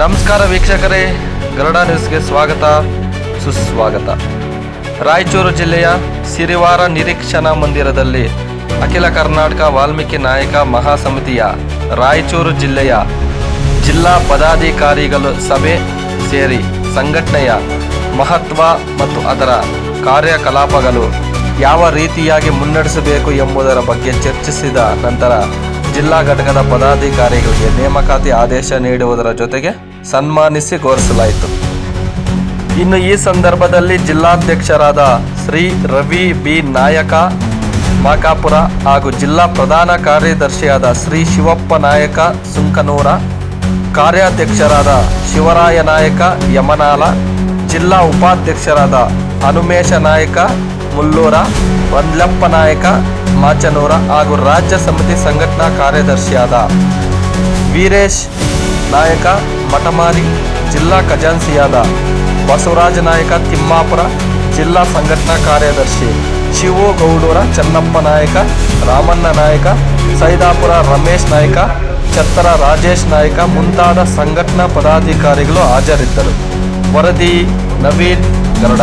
ನಮಸ್ಕಾರ ವೀಕ್ಷಕರೇ, ಗರುಡ ನ್ಯೂಸ್ಗೆ ಸ್ವಾಗತ, ಸುಸ್ವಾಗತ. ರಾಯಚೂರು ಜಿಲ್ಲೆಯ ಸಿರಿವಾರ ನಿರೀಕ್ಷಣಾ ಮಂದಿರದಲ್ಲಿ ಅಖಿಲ ಕರ್ನಾಟಕ ವಾಲ್ಮೀಕಿ ನಾಯಕ ಮಹಾಸಮಿತಿಯ ರಾಯಚೂರು ಜಿಲ್ಲೆಯ ಜಿಲ್ಲಾ ಪದಾಧಿಕಾರಿಗಳು ಸಭೆ ಸೇರಿ ಸಂಘಟನೆಯ ಮಹತ್ವ ಮತ್ತು ಅದರ ಕಾರ್ಯಕಲಾಪಗಳು ಯಾವ ರೀತಿಯಾಗಿ ಮುನ್ನಡೆಸಬೇಕು ಎಂಬುದರ ಬಗ್ಗೆ ಚರ್ಚಿಸಿದ ನಂತರ ಜಿಲ್ಲಾ ಘಟಕದ ಪದಾಧಿಕಾರಿಗಳಿಗೆ ನೇಮಕಾತಿ ಆದೇಶ ನೀಡುವುದರ ಜೊತೆಗೆ ಸನ್ಮಾನಿಸಿ ಗೌರವಿಸಲಾಯಿತು ಇನ್ನು ಈ ಸಂದರ್ಭದಲ್ಲಿ ಜಿಲ್ಲಾಧ್ಯಕ್ಷರಾದ ಶ್ರೀ ರವಿ ಬಿ. ನಾಯಕ, ಮಾಕಾಪುರ ಹಾಗೂ ಜಿಲ್ಲಾ ಪ್ರಧಾನ ಕಾರ್ಯದರ್ಶಿಯಾದ ಶ್ರೀ ಶಿವಪ್ಪ ನಾಯಕ ಸುಂಕನೂರ, ಕಾರ್ಯಾಧ್ಯಕ್ಷರಾದ ಶಿವರಾಯ ನಾಯಕ ಯಮನಾಲ, ಜಿಲ್ಲಾ ಉಪಾಧ್ಯಕ್ಷರಾದ ಹನುಮೇಶ ನಾಯಕ ಮುಲ್ಲೂರ ವಂದ್ಲಪ್ಪ ನಾಯಕ ಮಾಚನೂರ ಹಾಗೂ ರಾಜ್ಯ ಸಮಿತಿ ಸಂಘಟನಾ ಕಾರ್ಯದರ್ಶಿಯಾದ ವೀರೇಶ್ ನಾಯಕ, ಮಠಮಾರಿ ಜಿಲ್ಲಾ ಖಜಾನ್ಸಿಯಾದ ಬಸವರಾಜ ನಾಯಕ, ತಿಮ್ಮಾಪುರ ಜಿಲ್ಲಾ ಸಂಘಟನಾ ಕಾರ್ಯದರ್ಶಿ ಶಿವು ಗೌಡೂರ ಚನ್ನಪ್ಪ ನಾಯಕ, ರಾಮಣ್ಣ ನಾಯಕ, ಸೈದಾಪುರ ರಮೇಶ್ ನಾಯಕ, ಛತ್ತರ ರಾಜೇಶ್ ನಾಯಕ ಮುಂತಾದ ಸಂಘಟನಾ ಪದಾಧಿಕಾರಿಗಳು ಹಾಜರಿದ್ದರು. ವರದಿ ನವೀನ್ ಗರುಡ